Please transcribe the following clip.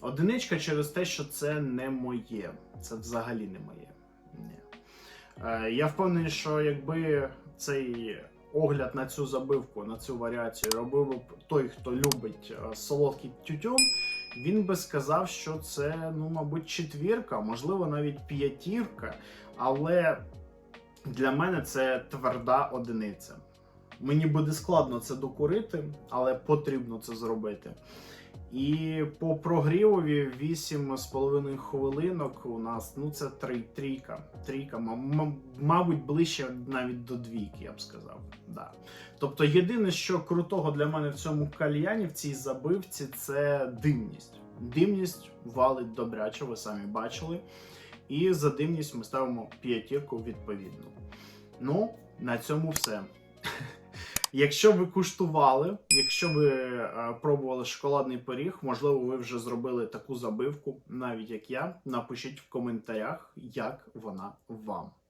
Одиничка через те, що це не моє. Це взагалі не моє. Ні. Е, я впевнений, що якби цей огляд на цю забивку, на цю варіацію робив би той, хто любить е, солодкий тютюн, він би сказав, що це, ну, мабуть, четвірка, можливо, навіть п'ятірка, але для мене це тверда одиниця. Мені буде складно це докурити, але потрібно це зробити. І по прогрівові 8,5 хвилинок у нас ну це три, трійка. Трійка, мабуть, ближче навіть до двійки, я б сказав. Да. Тобто, єдине, що крутого для мене в цьому кальяні, в цій забивці, це димність. Димність валить добряче, ви самі бачили. І за димність ми ставимо п'ятірку відповідно. Ну, на цьому все. Якщо ви куштували, якщо ви е, пробували шоколадний пиріг, можливо, ви вже зробили таку забивку, навіть як я. Напишіть в коментарях, як вона вам.